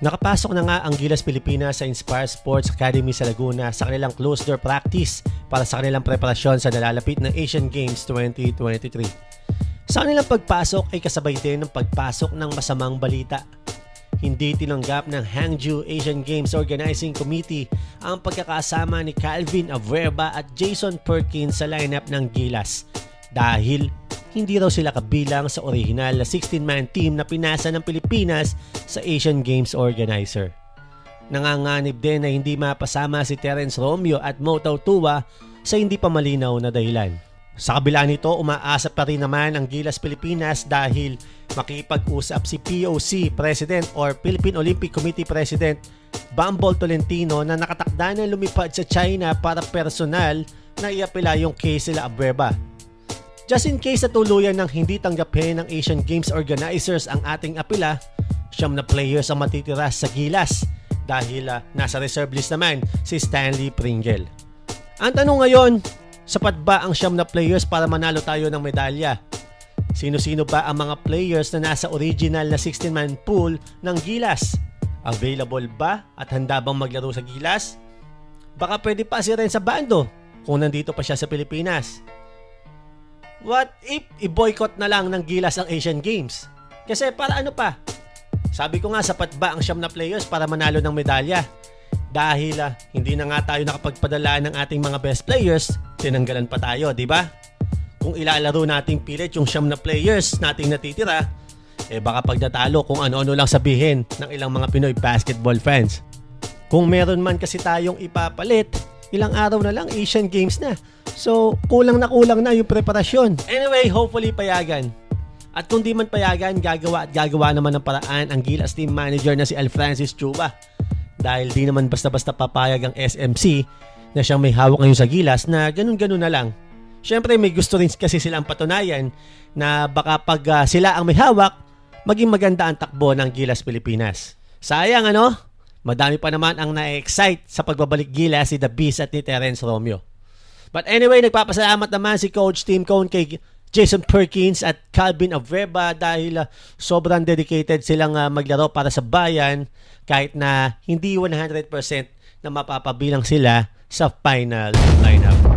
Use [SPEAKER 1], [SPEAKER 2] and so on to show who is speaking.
[SPEAKER 1] Nakapasok na nga ang Gilas Pilipinas sa Inspire Sports Academy sa Laguna sa kanilang closed door practice para sa kanilang preparasyon sa nalalapit na Asian Games 2023. Sa kanilang pagpasok ay kasabay din ng pagpasok ng masamang balita. Hindi tinanggap ng Hangzhou Asian Games Organizing Committee ang pagkakasama ni Calvin Averba at Jason Perkins sa lineup ng Gilas dahil hindi raw sila kabilang sa original na 16-man team na pinasa ng Pilipinas sa Asian Games organizer. Nanganganib din na hindi mapasama si Terence Romeo at Mo Tua sa hindi pa malinaw na dahilan. Sa kabila nito, umaasa pa rin naman ang Gilas Pilipinas dahil makipag-usap si POC President or Philippine Olympic Committee President Bambol Tolentino na nakatakda na lumipad sa China para personal na iapela yung case sila Abueva. Just in case na tuluyan ng hindi tanggapin ng Asian Games organizers ang ating apela, siyam na players ang matitira sa Gilas dahil ah, nasa reserve list naman si Stanley Pringle. Ang tanong ngayon, sapat ba ang siyam na players para manalo tayo ng medalya? Sino-sino ba ang mga players na nasa original na 16-man pool ng Gilas? Available ba at handa bang maglaro sa Gilas? Baka pwede pa si Ren sa bando kung nandito pa siya sa Pilipinas. What if i-boycott na lang ng Gilas ang Asian Games? Kasi para ano pa? Sabi ko nga sapat ba ang siyam na players para manalo ng medalya? Dahil ah, hindi na nga tayo nakapagpadala ng ating mga best players, tinanggalan pa tayo, di ba? Kung ilalaro nating pilit yung siyam na players nating natitira, eh baka pag natalo kung ano-ano lang sabihin ng ilang mga Pinoy basketball fans. Kung meron man kasi tayong ipapalit, ilang araw na lang Asian Games na. So, kulang na kulang na yung preparasyon. Anyway, hopefully payagan. At kung di man payagan, gagawa at gagawa naman ng paraan ang Gilas team manager na si Alfrancis Chuba. Dahil di naman basta-basta papayag ang SMC na siyang may hawak ngayon sa Gilas na ganun-ganun na lang. Siyempre may gusto rin kasi silang patunayan na baka pag ah, sila ang may hawak, maging maganda ang takbo ng Gilas Pilipinas. Sayang ano? Madami pa naman ang na-excite sa pagbabalik Gilas si The Beast at ni Terence Romeo. But anyway, nagpapasalamat naman si Coach Team Cone kay Jason Perkins at Calvin Averba dahil ah, sobrang dedicated silang ah, maglaro para sa bayan kahit na hindi 100% na mapapabilang sila sa final lineup.